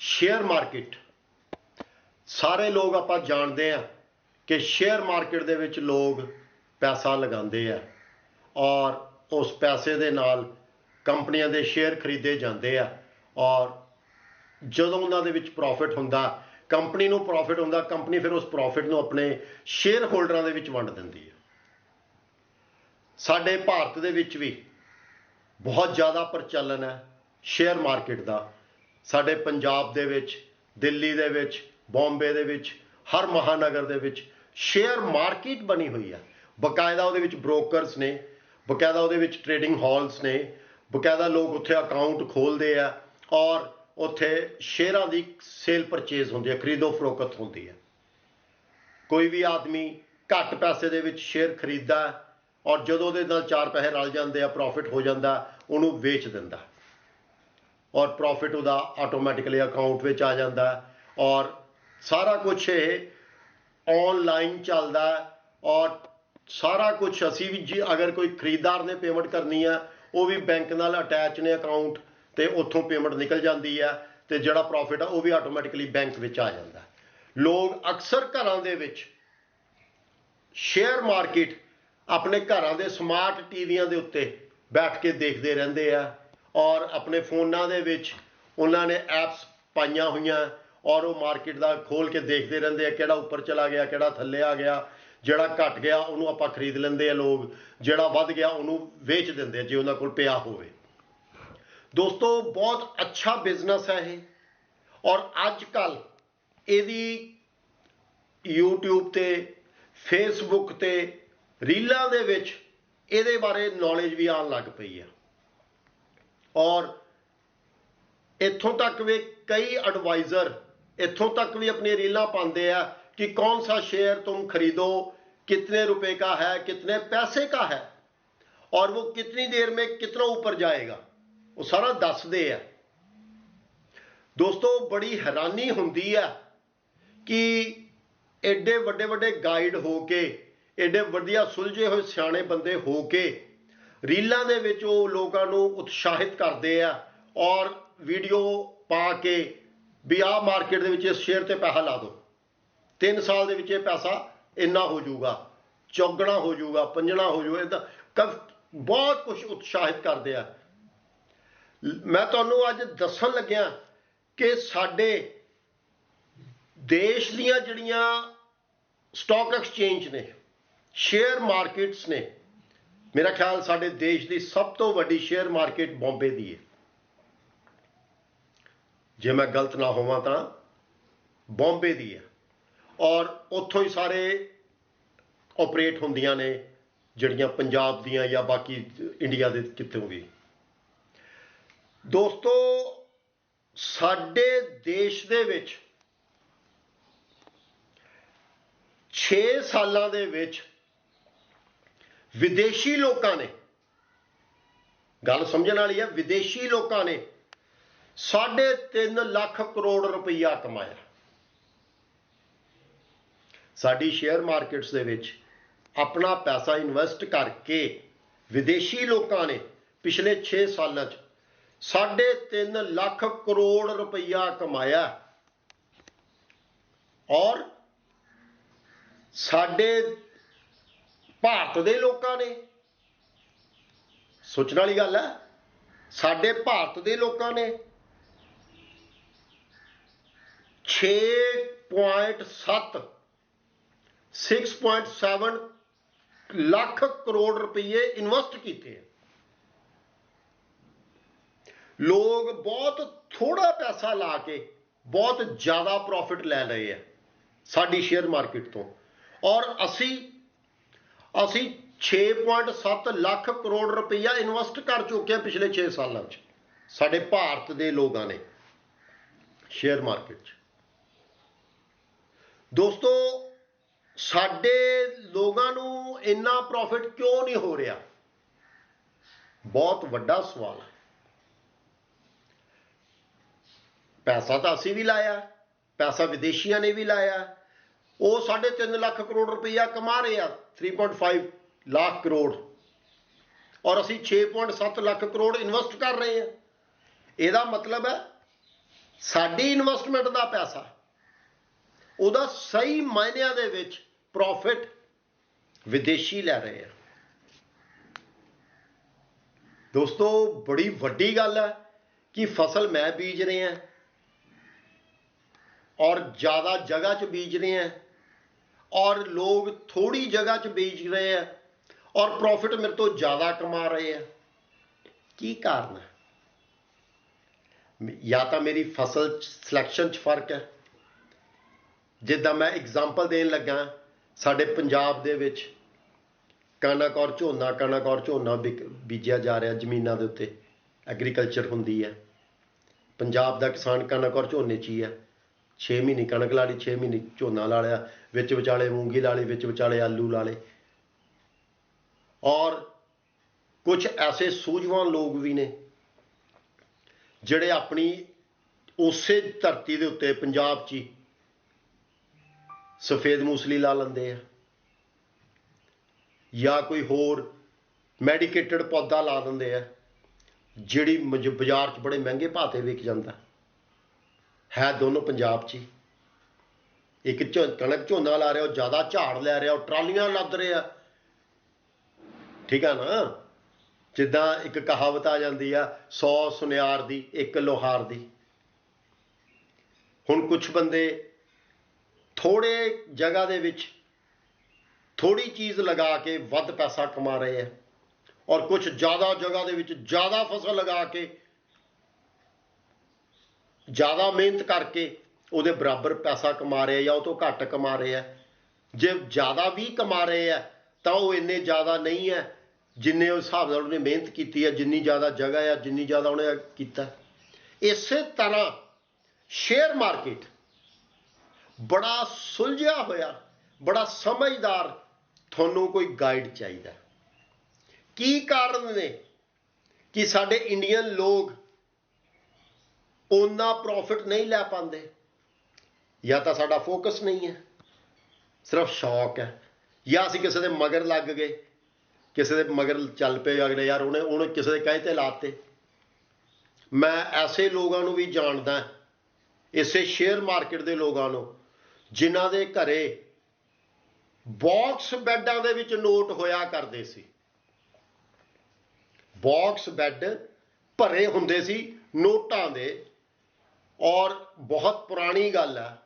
Share market. ਸਾਰੇ ਲੋਕ ਆਪਾਂ ਜਾਣਦੇ ਆ ਕਿ ਸ਼ੇਅਰ ਮਾਰਕੀਟ ਦੇ ਵਿੱਚ ਲੋਕ ਪੈਸਾ ਲਗਾਉਂਦੇ ਆ ਔਰ ਉਸ ਪੈਸੇ ਦੇ ਨਾਲ ਕੰਪਨੀਆਂ ਦੇ ਸ਼ੇਅਰ ਖਰੀਦੇ ਜਾਂਦੇ ਆ ਔਰ ਜਦੋਂ ਉਹਨਾਂ ਦੇ ਵਿੱਚ ਪ੍ਰੋਫਿਟ ਹੁੰਦਾ, ਕੰਪਨੀ ਨੂੰ ਪ੍ਰੋਫਿਟ ਹੁੰਦਾ, ਕੰਪਨੀ ਫਿਰ ਉਸ ਪ੍ਰੋਫਿਟ ਨੂੰ ਆਪਣੇ ਸ਼ੇਅਰ ਹੋਲਡਰਾਂ ਦੇ ਵਿੱਚ ਵੰਡ ਦਿੰਦੀ ਹੈ ਸਾਡੇ ਭਾਰਤ ਦੇ ਵਿੱਚ ਵੀ ਬਹੁਤ ਜ਼ਿਆਦਾ ਪ੍ਰਚਲਨ ਹੈ ਸ਼ੇਅਰ ਮਾਰਕੀਟ ਦਾ। ਸਾਡੇ ਪੰਜਾਬ ਦੇ ਵਿੱਚ, ਦਿੱਲੀ ਦੇ ਵਿੱਚ, ਬੰਬੇ ਦੇ ਵਿੱਚ, ਹਰ ਮਹਾਨਗਰ ਦੇ ਵਿੱਚ ਸ਼ੇਅਰ ਮਾਰਕੀਟ ਬਣੀ ਹੋਈ ਹੈ ਬਕਾਇਦਾ ਉਹਦੇ ਵਿੱਚ ਬ੍ਰੋਕਰਸ ਨੇ, ਬਕਾਇਦਾ ਉਹਦੇ ਵਿੱਚ ਟ੍ਰੇਡਿੰਗ ਹਾਲਸ ਨੇ, ਬਕਾਇਦਾ ਲੋਕ ਉੱਥੇ ਅਕਾਊਂਟ ਖੋਲਦੇ ਆ ਔਰ ਉੱਥੇ ਸ਼ੇਅਰਾਂ ਦੀ ਸੇਲ ਪਰਚੇਜ਼ ਹੁੰਦੀ ਹੈ ਖਰੀਦੋ ਫਰੋਖਤ ਹੁੰਦੀ ਹੈ ਕੋਈ ਵੀ ਆਦਮੀ ਘੱਟ ਪੈਸੇ ਦੇ ਵਿੱਚ ਸ਼ੇਅਰ ਖਰੀਦਦਾ ਔਰ ਜਦੋਂ ਉਹਦੇ ਨਾਲ ਚਾਰ ਪੈਸੇ ਰਲ ਜਾਂਦੇ ਆ ਪ੍ਰੋਫਿਟ ਹੋ ਜਾਂਦਾ, ਉਹਨੂੰ ਵੇਚ ਦਿੰਦਾ। ਔਰ ਪ੍ਰੋਫਿਟ ਉਹਦਾ ਆਟੋਮੈਟਿਕਲੀ ਅਕਾਊਂਟ ਵਿੱਚ ਆ ਜਾਂਦਾ ਔਰ ਸਾਰਾ ਕੁਝ ਇਹ ਆਨਲਾਈਨ ਚੱਲਦਾ ਔਰ ਸਾਰਾ ਕੁਝ ਅਸੀਂ ਵੀ ਜੇ ਅਗਰ ਕੋਈ ਖਰੀਦਦਾਰ ਨੇ ਪੇਮੈਂਟ ਕਰਨੀ ਆ ਉਹ ਵੀ ਬੈਂਕ ਨਾਲ ਅਟੈਚ ਨੇ ਅਕਾਊਂਟ ਤੇ ਉੱਥੋਂ ਪੇਮੈਂਟ ਨਿਕਲ ਜਾਂਦੀ ਆ ਤੇ ਜਿਹੜਾ ਪ੍ਰੋਫਿਟ ਆ ਉਹ ਵੀ ਆਟੋਮੈਟਿਕਲੀ ਬੈਂਕ ਵਿੱਚ ਆ ਜਾਂਦਾ ਲੋਕ ਅਕਸਰ ਘਰਾਂ ਦੇ ਵਿੱਚ ਸ਼ੇਅਰ ਮਾਰਕੀਟ ਆਪਣੇ ਘਰਾਂ ਦੇ ਸਮਾਰਟ ਟੀਵੀਆਂ ਦੇ ਉੱਤੇ ਬੈਠ ਕੇ ਦੇਖਦੇ ਰਹਿੰਦੇ ਆ। ਔਰ ਆਪਣੇ ਫੋਨਾਂ ਦੇ ਵਿੱਚ ਉਹਨਾਂ ਨੇ ਐਪਸ ਪਾਈਆਂ ਹੋਈਆਂ ਔਰ ਉਹ ਮਾਰਕੀਟ ਦਾ ਖੋਲ ਕੇ ਦੇਖਦੇ ਰਹਿੰਦੇ ਆ ਕਿਹੜਾ ਉੱਪਰ ਚਲਾ ਗਿਆ, ਕਿਹੜਾ ਥੱਲੇ ਆ ਗਿਆ, ਜਿਹੜਾ ਘਟ ਗਿਆ ਉਹਨੂੰ ਆਪਾਂ ਖਰੀਦ ਲੈਂਦੇ ਆ ਲੋਕ, ਜਿਹੜਾ ਵੱਧ ਗਿਆ ਉਹਨੂੰ ਵੇਚ ਦਿੰਦੇ ਆ ਜੇ ਉਹਨਾਂ ਕੋਲ ਪਿਆ ਹੋਵੇ। ਦੋਸਤੋ, ਬਹੁਤ ਅੱਛਾ ਬਿਜ਼ਨਸ ਹੈ ਇਹ। ਔਰ ਅੱਜ ਕੱਲ ਇਹਦੀ YouTube ਤੇ, Facebook ਤੇ ਰੀਲਾਂ ਦੇ ਵਿੱਚ ਇਹਦੇ ਬਾਰੇ ਨੌਲੇਜ ਵੀ ਆਉਣ ਲੱਗ ਪਈ ਆ। ਔਰ ਇੱਥੋਂ ਤੱਕ ਵੀ ਕਈ ਐਡਵਾਈਜ਼ਰ ਇੱਥੋਂ ਤੱਕ ਵੀ ਆਪਣੀ ਰੀਲਾਂ ਪਾਉਂਦੇ ਆ कि कौन सा शेयर तुम खरीदो कितने रुपए का है कितने पैसे का है और वो कितनी देर में कितना ऊपर जाएगा ਉਹ ਸਾਰਾ ਦੱਸਦੇ ਆ ਦੋਸਤੋ ਬੜੀ ਹੈਰਾਨੀ ਹੁੰਦੀ ਆ ਕਿ ਐਡੇ ਵੱਡੇ ਵੱਡੇ ਗਾਈਡ ਹੋ ਕੇ ਐਡੇ ਵਧੀਆ ਸੁਲਝੇ ਹੋਏ ਸਿਆਣੇ ਬੰਦੇ ਹੋ ਕੇ ਰੀਲਾਂ ਦੇ ਵਿੱਚ ਉਹ ਲੋਕਾਂ ਨੂੰ ਉਤਸ਼ਾਹਿਤ ਕਰਦੇ ਆ ਔਰ ਵੀਡੀਓ ਪਾ ਕੇ ਵੀ ਆਹ ਮਾਰਕੀਟ ਦੇ ਵਿੱਚ ਇਸ ਸ਼ੇਅਰ ਤੇ ਪੈਸਾ ਲਾ ਦਿਓ। 3 ਸਾਲ ਦੇ ਵਿੱਚ ਇਹ ਪੈਸਾ ਇੰਨਾ ਹੋ ਜਾਊਗਾ, ਚੌਗਣਾ ਹੋ ਜਾਊਗਾ, ਪੰਜਣਾ ਹੋ ਜਾਊਗਾ ਇਹਦਾ ਬਹੁਤ ਕੁਝ ਉਤਸ਼ਾਹਿਤ ਕਰਦੇ ਆ। ਮੈਂ ਤੁਹਾਨੂੰ ਅੱਜ ਦੱਸਣ ਲੱਗਿਆ ਕਿ ਸਾਡੇ ਦੇਸ਼ ਦੀਆਂ ਜਿਹੜੀਆਂ ਸਟਾਕ ਐਕਸਚੇਂਜ ਨੇ ਸ਼ੇਅਰ ਮਾਰਕੀਟਸ ਨੇ ਮੇਰਾ ਖਿਆਲ ਸਾਡੇ ਦੇਸ਼ ਦੀ ਸਭ ਤੋਂ ਵੱਡੀ ਸ਼ੇਅਰ ਮਾਰਕੀਟ ਬੰਬੇ ਦੀ ਹੈ ਜੇ ਮੈਂ ਗਲਤ ਨਾ ਹੋਵਾਂ ਤਾਂ ਬੰਬੇ ਦੀ ਹੈ ਔਰ ਉੱਥੋਂ ਹੀ ਸਾਰੇ ਆਪਰੇਟ ਹੁੰਦੀਆਂ ਨੇ, ਜਿਹੜੀਆਂ ਪੰਜਾਬ ਦੀਆਂ ਜਾਂ ਬਾਕੀ ਇੰਡੀਆ ਦੇ ਕਿਤੋਂ ਵੀ। ਦੋਸਤੋ, ਸਾਡੇ ਦੇਸ਼ ਦੇ ਵਿੱਚ 6 ਸਾਲਾਂ ਦੇ ਵਿੱਚ ਵਿਦੇਸ਼ੀ ਲੋਕਾਂ ਨੇ, ਗੱਲ ਸਮਝਣ ਵਾਲੀ ਹੈ ਵਿਦੇਸ਼ੀ ਲੋਕਾਂ ਨੇ 3.5 ਲੱਖ ਕਰੋੜ ਰੁਪਈਆ ਕਮਾਇਆ। ਸਾਡੀ ਸ਼ੇਅਰ ਮਾਰਕੀਟਸ ਦੇ ਵਿੱਚ ਆਪਣਾ ਪੈਸਾ ਇਨਵੈਸਟ ਕਰਕੇ ਵਿਦੇਸ਼ੀ ਲੋਕਾਂ ਨੇ ਪਿਛਲੇ 6 ਸਾਲਾਂ 'ਚ 3.5 ਲੱਖ ਕਰੋੜ ਰੁਪਈਆ ਕਮਾਇਆ। ਔਰ ਸਾਡੇ ਭਾਰਤ ਦੇ ਲੋਕਾਂ ਨੇ। ਸੋਚਣ ਵਾਲੀ ਗੱਲ ਹੈ, ਸਾਡੇ ਭਾਰਤ ਦੇ ਲੋਕਾਂ ਨੇ 6.7 6.7 ਲੱਖ ਕਰੋੜ ਰੁਪਏ ਇਨਵੈਸਟ ਕੀਤੇ ਹੈ ਲੋਕ ਬਹੁਤ ਥੋੜਾ ਪੈਸਾ ਲਾ ਕੇ ਬਹੁਤ ਜ਼ਿਆਦਾ ਪ੍ਰੋਫਿਟ ਲੈ ਲਏ ਆ ਸਾਡੀ ਸ਼ੇਅਰ ਮਾਰਕੀਟ ਤੋਂ। ਔਰ ਅਸੀਂ ਅਸੀਂ 6.7 ਲੱਖ ਕਰੋੜ ਰੁਪਈਆ ਇਨਵੈਸਟ ਕਰ ਚੁੱਕੇ ਹਾਂ ਪਿਛਲੇ 6 ਸਾਲਾਂ 'ਚ ਸਾਡੇ ਭਾਰਤ ਦੇ ਲੋਕਾਂ ਨੇ ਸ਼ੇਅਰ ਮਾਰਕੀਟ 'ਚ। ਦੋਸਤੋ, ਸਾਡੇ ਲੋਕਾਂ ਨੂੰ ਇੰਨਾ ਪ੍ਰੋਫਿਟ ਕਿਉਂ ਨਹੀਂ ਹੋ ਰਿਹਾ? ਬਹੁਤ ਵੱਡਾ ਸਵਾਲ ਹੈ। ਪੈਸਾ ਤਾਂ ਅਸੀਂ ਵੀ ਲਾਇਆ, ਪੈਸਾ ਵਿਦੇਸ਼ੀਆਂ ਨੇ ਵੀ ਲਾਇਆ ਉਹ 3.5 ਲੱਖ ਕਰੋੜ ਰੁਪਈਆ ਕਮਾ ਰਹੇ ਆ 3.5 ਲੱਖ ਕਰੋੜ। ਔਰ ਅਸੀਂ 6.7 ਲੱਖ ਕਰੋੜ ਇਨਵੈਸਟ ਕਰ ਰਹੇ ਹਾਂ ਇਹਦਾ ਮਤਲਬ ਹੈ ਸਾਡੀ ਇਨਵੈਸਟਮੈਂਟ ਦਾ ਪੈਸਾ, ਉਹਦਾ ਸਹੀ ਮਾਇਨਿਆਂ ਦੇ ਵਿੱਚ ਪ੍ਰੋਫਿਟ ਵਿਦੇਸ਼ੀ ਲੈ ਰਹੇ ਆ। ਦੋਸਤੋ, ਬੜੀ ਵੱਡੀ ਗੱਲ ਹੈ ਕਿ ਫਸਲ ਮੈਂ ਬੀਜ ਰਿਹਾ। ਔਰ ਜ਼ਿਆਦਾ ਜਗ੍ਹਾ 'ਚ ਬੀਜ ਰਹੇ। ਆ ਔਰ ਲੋਕ ਥੋੜੀ ਜਗ੍ਹਾ 'ਚ ਬੀਜ ਰਹੇ ਆ ਔਰ ਪ੍ਰੋਫਿਟ ਮੇਰੇ ਤੋਂ ਜ਼ਿਆਦਾ ਕਮਾ ਰਹੇ ਆ। ਕੀ ਕਾਰਨ ਹੈ ਜਾਂ ਤਾਂ ਮੇਰੀ ਫਸਲ ਸਿਲੈਕਸ਼ਨ 'ਚ ਫ਼ਰਕ ਹੈ। ਜਿੱਦਾਂ ਮੈਂ ਐਗਜ਼ਾਮਪਲ ਦੇਣ ਲੱਗਾ, ਸਾਡੇ ਪੰਜਾਬ ਦੇ ਵਿੱਚ ਕਣਕ ਔਰ ਝੋਨਾ, ਕਣਕ ਔਰ ਝੋਨਾ ਬਿਕ- ਬੀਜਿਆ ਜਾ ਰਿਹਾ ਜ਼ਮੀਨਾਂ ਦੇ ਉੱਤੇ। ਐਗਰੀਕਲਚਰ ਹੁੰਦੀ ਹੈ। ਪੰਜਾਬ ਦਾ ਕਿਸਾਨ ਕਣਕ ਔਰ ਝੋਨੇ 'ਚ ਹੀ ਹੈ। 6 ਮਹੀਨੇ, ਕਣਕ ਲਾ ਲਈ 6 ਮਹੀਨੇ ਝੋਨਾ ਲਾ ਲਿਆ, ਵਿੱਚ ਵਿਚਾਲੇ ਮੂੰਗੀ ਲਾ ਲਈ, ਵਿੱਚ ਵਿਚਾਲੇ ਆਲੂ ਲਾ ਲਏ। ਔਰ ਕੁਝ ਐਸੇ ਸੂਝਵਾਨ ਲੋਕ ਵੀ ਨੇ ਜਿਹੜੇ ਆਪਣੀ ਉਸੇ ਧਰਤੀ ਦੇ ਉੱਤੇ ਪੰਜਾਬ 'ਚ ਹੀ ਸਫੇਦ ਮੂਸਲੀ ਲਾ ਲੈਂਦੇ ਆ। ਜਾਂ ਕੋਈ ਹੋਰ ਮੈਡੀਕੇਟਡ ਪੌਦਾ ਲਾ ਦਿੰਦੇ ਆ, ਜਿਹੜੀ ਮਜ- ਬਾਜ਼ਾਰ 'ਚ ਬੜੇ ਮਹਿੰਗੇ ਭਾਅ ਤੇ ਵਿਕ ਜਾਂਦਾ। ਹੈ ਦੋਨੋਂ ਪੰਜਾਬ 'ਚ ਹੀ। ਇੱਕ ਝੋ, ਕਣਕ ਝੋਨਾ ਲਾ ਰਿਹਾ, ਉਹ ਜ਼ਿਆਦਾ ਝਾੜ ਲੈ ਰਿਹਾ, ਉਹ ਟਰਾਲੀਆਂ ਲੱਦ ਰਿਹਾ। ਠੀਕ ਆ ਨਾ? ਜਿੱਦਾਂ ਇੱਕ ਕਹਾਵਤ ਆ ਜਾਂਦੀ ਆ 100 ਸੁਨਿਆਰ ਦੀ, ਇੱਕ ਲੋਹਾਰ ਦੀ। ਹੁਣ ਕੁਝ ਬੰਦੇ ਥੋੜੇ ਜਗ੍ਹਾ ਦੇ ਵਿੱਚ ਥੋੜੀ ਚੀਜ਼ ਲਗਾ ਕੇ ਵੱਧ ਪੈਸਾ ਕਮਾ ਰਹੇ ਆ। ਔਰ ਕੁਝ ਜ਼ਿਆਦਾ ਜਗ੍ਹਾ ਦੇ ਵਿੱਚ ਜ਼ਿਆਦਾ ਫਸਲ ਲਗਾ ਕੇ ਜ਼ਿਆਦਾ ਮਿਹਨਤ ਕਰਕੇ ਉਹਦੇ ਬਰਾਬਰ ਪੈਸਾ ਕਮਾ ਰਹੇ ਆ ਜਾਂ ਉਹ ਤੋਂ ਘੱਟ ਕਮਾ ਰਹੇ। ਆ ਜੇ ਜ਼ਿਆਦਾ ਵੀ ਕਮਾ ਰਹੇ ਆ, ਤਾਂ ਉਹ ਇੰਨੇ ਜ਼ਿਆਦਾ ਨਹੀਂ ਹੈ ਜਿੰਨੇ ਉਸ ਹਿਸਾਬ ਨਾਲ ਉਹਨੇ ਮਿਹਨਤ ਕੀਤੀ ਹੈ ਜਿੰਨੀ ਜ਼ਿਆਦਾ ਜਗ੍ਹਾ ਹੈ ਜਿੰਨੀ ਜ਼ਿਆਦਾ ਉਹਨੇ ਕੀਤਾ। ਇਸੇ ਤਰ੍ਹਾਂ ਸ਼ੇਅਰ ਮਾਰਕੀਟ ਬੜਾ ਸੁਲਝਿਆ ਹੋਇਆ, ਬੜਾ ਸਮਝਦਾਰ ਤੁਹਾਨੂੰ ਕੋਈ ਗਾਈਡ ਚਾਹੀਦਾ। ਕੀ ਕਾਰਨ ਨੇ ਕਿ ਸਾਡੇ ਇੰਡੀਅਨ ਲੋਕ ਉਹਨਾਂ ਪ੍ਰੋਫਿਟ ਨਹੀਂ ਲੈ ਪਾਉਂਦੇ। ਜਾਂ ਤਾਂ ਸਾਡਾ ਫੋਕਸ ਨਹੀਂ ਹੈ। ਸਿਰਫ ਸ਼ੌਕ ਹੈ। ਜਾਂ ਅਸੀਂ ਕਿਸੇ ਦੇ ਮਗਰ ਲੱਗ ਗਏ। ਕਿਸੇ ਦੇ ਮਗਰ ਚੱਲ ਪਏ ਅਗਲੇ ਯਾਰ, ਉਹਨੇ ਉਹਨੇ ਕਿਸੇ ਦੇ ਕਹੇ ਤੇ ਲਾਤੇ। ਮੈਂ ਐਸੇ ਲੋਕਾਂ ਨੂੰ ਵੀ ਜਾਣਦਾ ਇਸੇ ਸ਼ੇਅਰ ਮਾਰਕੀਟ ਦੇ ਲੋਕਾਂ ਨੂੰ, ਜਿਨ੍ਹਾਂ ਦੇ ਘਰੇ ਬਾਕਸ ਬੈੱਡਾਂ ਦੇ ਵਿੱਚ ਨੋਟ ਹੋਇਆ ਕਰਦੇ ਸੀ। ਬਾਕਸ ਬੈੱਡ ਭਰੇ ਹੁੰਦੇ ਸੀ ਨੋਟਾਂ ਦੇ ਔਰ ਬਹੁਤ ਪੁਰਾਣੀ ਗੱਲ ਹੈ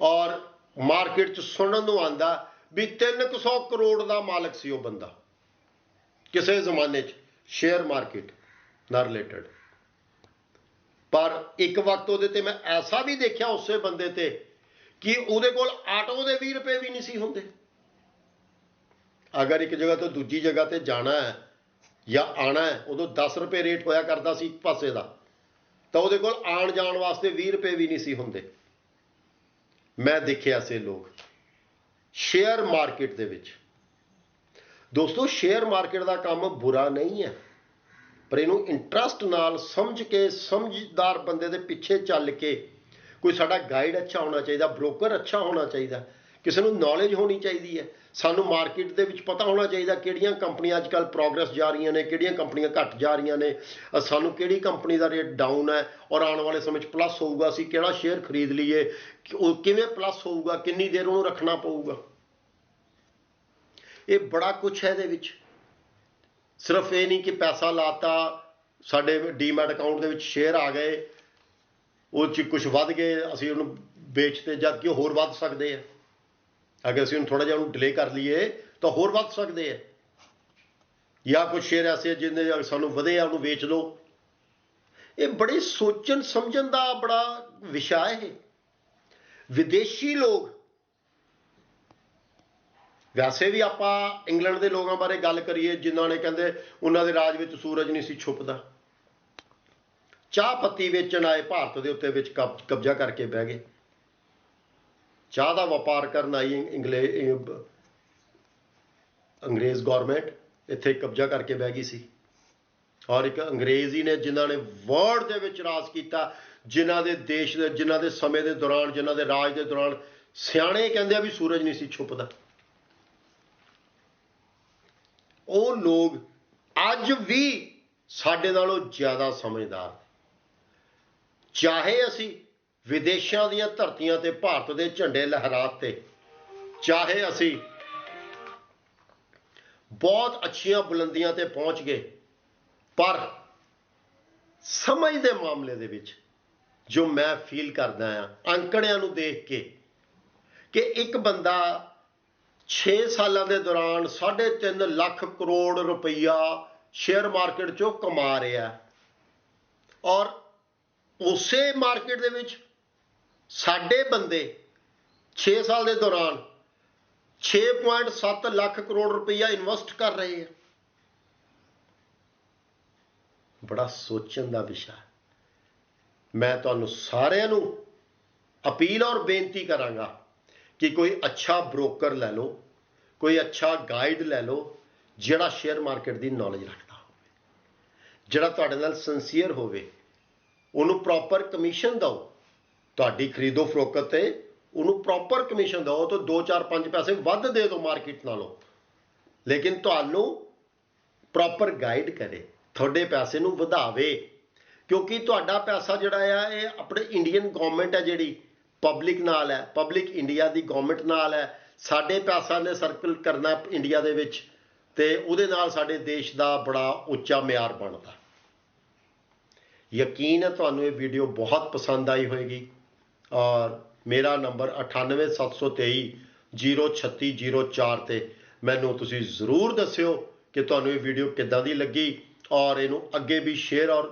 ਔਰ ਮਾਰਕੀਟ 'ਚ ਸੁਣਨ ਨੂੰ ਆਂਦਾ ਵੀ 300 ਕਰੋੜ ਦਾ ਮਾਲਕ ਸੀ ਉਹ ਬੰਦਾ। ਕਿਸੇ ਜ਼ਮਾਨੇ 'ਚ ਸ਼ੇਅਰ ਮਾਰਕੀਟ ਨਾਲ ਰਿਲੇਟਡ ਪਰ ਇੱਕ ਵਕਤ ਉਹਦੇ ਤੇ ਮੈਂ ਐਸਾ ਵੀ ਦੇਖਿਆ ਉਸੇ ਬੰਦੇ ਤੇ ਕਿ ਉਹਦੇ ਕੋਲ ਆਟੋ ਦੇ 20 ਰੁਪਏ ਵੀ ਨਹੀਂ ਸੀ ਹੁੰਦੇ। ਅਗਰ ਇੱਕ ਜਗ੍ਹਾ ਤੋਂ ਦੂਜੀ ਜਗ੍ਹਾ ਤੇ ਜਾਣਾ ਹੈ ਜਾਂ ਆਣਾ ਹੈ, ਉਦੋਂ 10 ਰੁਪਏ ਰੇਟ ਹੋਇਆ ਕਰਦਾ ਸੀ ਇੱਕ ਪਾਸੇ ਦਾ। ਤਾਂ ਉਹਦੇ ਕੋਲ ਆਣ ਜਾਣ ਵਾਸਤੇ 20 ਰੁਪਏ ਵੀ ਨਹੀਂ ਸੀ ਹੁੰਦੇ। ਮੈਂ ਦੇਖਿਆ ਸੇ ਲੋਕ ਸ਼ੇਅਰ ਮਾਰਕੀਟ ਦੇ ਵਿੱਚ। ਦੋਸਤੋ, ਸ਼ੇਅਰ ਮਾਰਕੀਟ ਦਾ ਕੰਮ ਬੁਰਾ ਨਹੀਂ ਹੈ, ਪਰ ਇਹਨੂੰ ਇੰਟਰਸਟ ਨਾਲ ਸਮਝ ਕੇ, ਸਮਝਦਾਰ ਬੰਦੇ ਦੇ ਪਿੱਛੇ ਚੱਲ ਕੇ ਕੋਈ ਸਾਡਾ ਗਾਈਡ ਅੱਛਾ ਹੋਣਾ ਚਾਹੀਦਾ ਬ੍ਰੋਕਰ ਅੱਛਾ ਹੋਣਾ ਚਾਹੀਦਾ ਕਿਸੇ ਨੂੰ ਨੌਲੇਜ ਹੋਣੀ ਚਾਹੀਦੀ ਹੈ। ਸਾਨੂੰ ਮਾਰਕੀਟ ਦੇ ਵਿੱਚ ਪਤਾ ਹੋਣਾ ਚਾਹੀਦਾ ਕਿਹੜੀਆਂ ਕੰਪਨੀਆਂ ਅੱਜ ਕੱਲ੍ਹ ਪ੍ਰੋਗਰੈਸ ਜਾ ਰਹੀਆਂ ਨੇ, ਕਿਹੜੀਆਂ ਕੰਪਨੀਆਂ ਘਟ ਜਾ ਰਹੀਆਂ ਨੇ। ਸਾਨੂੰ ਕਿਹੜੀ ਕੰਪਨੀ ਦਾ ਰੇਟ ਡਾਊਨ ਹੈ ਔਰ ਆਉਣ ਵਾਲੇ ਸਮੇਂ 'ਚ ਪਲੱਸ ਹੋਊਗਾ, ਅਸੀਂ ਕਿਹੜਾ ਸ਼ੇਅਰ ਖਰੀਦ ਲਈਏ, ਕਿ ਉਹ ਕਿਵੇਂ ਪਲੱਸ ਹੋਊਗਾ, ਕਿੰਨੀ ਦੇਰ ਉਹਨੂੰ ਰੱਖਣਾ ਪਊਗਾ। ਇਹ ਬੜਾ ਕੁਝ ਹੈ ਇਹਦੇ ਵਿੱਚ। ਸਿਰਫ ਇਹ ਨਹੀਂ ਕਿ ਪੈਸਾ ਲਾਤਾ, ਸਾਡੇ ਡੀਮੈਟ ਅਕਾਊਂਟ ਦੇ ਵਿੱਚ ਸ਼ੇਅਰ ਆ ਗਏ, ਉਹ ਚ ਕੁਝ ਵੱਧ ਗਏ, ਅਸੀਂ ਉਹਨੂੰ ਵੇਚਤੇ ਜਦ ਕਿ ਉਹ ਹੋਰ ਵੱਧ ਸਕਦੇ ਆ। ਅਗਰ ਅਸੀਂ ਉਹਨੂੰ ਥੋੜਾ ਜਿਹਾ ਉਹਨੂੰ ਡਿਲੇ ਕਰ ਲਈਏ, ਤਾਂ ਹੋਰ ਵੱਧ ਸਕਦੇ ਆ। ਜਾਂ ਕੁਝ ਸ਼ੇਅਰ ਐਸੇ ਆ ਜਿਹਨੇ ਸਾਨੂੰ ਵਧੇ ਆ, ਉਹਨੂੰ ਵੇਚ ਲਓ ਇਹ ਬੜੇ ਸੋਚਣ, ਸਮਝਣ ਦਾ ਬੜਾ ਵਿਸ਼ਾ ਹੈ ਇਹ। ਵਿਦੇਸ਼ੀ ਲੋਕ, ਵੈਸੇ ਵੀ ਆਪਾਂ ਇੰਗਲੈਂਡ ਦੇ ਲੋਕਾਂ ਬਾਰੇ ਗੱਲ ਕਰੀਏ, ਜਿਨ੍ਹਾਂ ਨੇ ਕਹਿੰਦੇ ਉਹਨਾਂ ਦੇ ਰਾਜ ਵਿੱਚ ਸੂਰਜ ਨਹੀਂ ਸੀ ਛੁਪਦਾ। ਚਾਹ ਪੱਤੀ ਵੇਚਣ ਆਏ ਭਾਰਤ ਦੇ ਉੱਤੇ ਵਿੱਚ ਕਬ- ਕਬਜ਼ਾ ਕਰਕੇ ਬਹਿ ਗਏ। ਚਾਹ ਦਾ ਵਪਾਰ ਕਰਨ ਆਈ ਇੰਗਲੇ ਅੰਗਰੇਜ਼ ਗਵਰਨਮੈਂਟ ਇੱਥੇ ਕਬਜ਼ਾ ਕਰਕੇ ਬਹਿ ਗਈ ਸੀ। ਔਰ ਇੱਕ ਅੰਗਰੇਜ਼ ਹੀ ਨੇ ਜਿਨ੍ਹਾਂ ਨੇ ਵਰਲਡ ਦੇ ਵਿੱਚ ਰਾਜ ਕੀਤਾ, ਜਿਨ੍ਹਾਂ ਦੇ ਦੇਸ਼ ਦੇ, ਜਿਨ੍ਹਾਂ ਦੇ ਸਮੇਂ ਦੇ ਦੌਰਾਨ, ਜਿਨ੍ਹਾਂ ਦੇ ਰਾਜ ਦੇ ਦੌਰਾਨ, ਸਿਆਣੇ ਕਹਿੰਦੇ ਆ ਵੀ ਸੂਰਜ ਨਹੀਂ ਸੀ ਛੁਪਦਾ। ਉਹ ਲੋਕ ਅੱਜ ਵੀ ਸਾਡੇ ਨਾਲੋਂ ਜ਼ਿਆਦਾ ਸਮਝਦਾਰ ਚਾਹੇ ਅਸੀਂ ਵਿਦੇਸ਼ਾਂ ਦੀਆਂ ਧਰਤੀਆਂ ਤੇ ਭਾਰਤ ਦੇ ਝੰਡੇ ਲਹਿਰਾਤੇ ਚਾਹੇ ਅਸੀਂ ਬਹੁਤ ਅੱਛੀਆਂ ਬੁਲੰਦੀਆਂ ਤੇ ਪਹੁੰਚ ਗਏ, ਪਰ ਸਮਝ ਦੇ ਮਾਮਲੇ ਦੇ ਵਿੱਚ ਜੋ ਮੈਂ ਫੀਲ ਕਰਦਾ ਆ ਅੰਕੜਿਆਂ ਨੂੰ ਦੇਖ ਕੇ ਕਿ ਇੱਕ ਬੰਦਾ 6 ਸਾਲਾਂ ਦੇ ਦੌਰਾਨ 3.5 ਲੱਖ ਕਰੋੜ ਰੁਪਈਆ ਸ਼ੇਅਰ ਮਾਰਕੀਟ ਚੋਂ ਕਮਾ ਰਿਹਾ ਔਰ ਉਸੇ ਮਾਰਕੀਟ ਦੇ ਵਿੱਚ ਸਾਡੇ ਬੰਦੇ 6 ਸਾਲ ਦੇ ਦੌਰਾਨ 6.7 ਲੱਖ ਕਰੋੜ ਰੁਪਈਆ ਇਨਵੈਸਟ ਕਰ ਰਹੇ ਆ। ਬੜਾ ਸੋਚਣ ਦਾ ਵਿਸ਼ਾ ਮੈਂ ਤੁਹਾਨੂੰ ਸਾਰਿਆਂ ਨੂੰ ਅਪੀਲ ਔਰ ਬੇਨਤੀ ਕਰਾਂਗਾ ਕਿ ਕੋਈ ਅੱਛਾ ਬ੍ਰੋਕਰ ਲੈ ਲਓ, ਕੋਈ ਅੱਛਾ ਗਾਈਡ ਲੈ ਲਓ, ਜਿਹੜਾ ਸ਼ੇਅਰ ਮਾਰਕੀਟ ਦੀ ਨੌਲੇਜ ਰੱਖਦਾ ਹੋਵੇ, ਜਿਹੜਾ ਤੁਹਾਡੇ ਨਾਲ ਸਿੰਸੀਅਰ ਹੋਵੇ, ਉਹਨੂੰ ਪ੍ਰੋਪਰ ਕਮਿਸ਼ਨ ਦਿਓ। ਤੁਹਾਡੀ ਖਰੀਦੋ ਫਰੋਖਤ ਤੇ ਉਹਨੂੰ ਪ੍ਰੋਪਰ ਕਮਿਸ਼ਨ ਦਿਓ ਤਾਂ 2 4 5 ਪੈਸੇ ਵੱਧ ਦੇ ਦਿਓ ਮਾਰਕੀਟ ਨਾਲੋਂ। ਲੇਕਿਨ ਤੁਹਾਨੂੰ ਪ੍ਰੋਪਰ ਗਾਈਡ ਕਰੇ, ਤੁਹਾਡੇ ਪੈਸੇ ਨੂੰ ਵਧਾਵੇ। ਕਿਉਂਕਿ ਤੁਹਾਡਾ ਪੈਸਾ ਜਿਹੜਾ ਆ, ਇਹ ਆਪਣੇ ਇੰਡੀਅਨ ਗਵਰਨਮੈਂਟ ਹੈ ਜਿਹੜੀ ਪਬਲਿਕ ਨਾਲ ਹੈ ਪਬਲਿਕ ਇੰਡੀਆ ਦੀ ਗਵਰਨਮੈਂਟ ਨਾਲ ਹੈ। ਸਾਡੇ ਪੈਸਾ ਨੇ ਸਰਕਲ ਕਰਨਾ ਇੰਡੀਆ ਦੇ ਵਿੱਚ ਤੇ ਉਹਦੇ ਨਾਲ ਸਾਡੇ ਦੇਸ਼ ਦਾ ਬੜਾ ਉੱਚਾ ਮਿਆਰ ਬਣਦਾ। ਯਕੀਨ ਹੈ ਤੁਹਾਨੂੰ ਇਹ ਵੀਡੀਓ ਬਹੁਤ ਪਸੰਦ ਆਈ ਹੋਵੇਗੀ ਔਰ ਮੇਰਾ ਨੰਬਰ 98723 03604 ਤੇ ਮੈਨੂੰ ਤੁਸੀਂ ਜ਼ਰੂਰ ਦੱਸਿਓ ਕਿ ਤੁਹਾਨੂੰ ਇਹ ਵੀਡੀਓ ਕਿੱਦਾਂ ਦੀ ਲੱਗੀ ਔਰ ਇਹਨੂੰ ਅੱਗੇ ਵੀ ਸ਼ੇਅਰ ਔਰ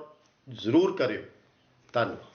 ਜ਼ਰੂਰ ਕਰਿਓ। ਧੰਨਵਾਦ।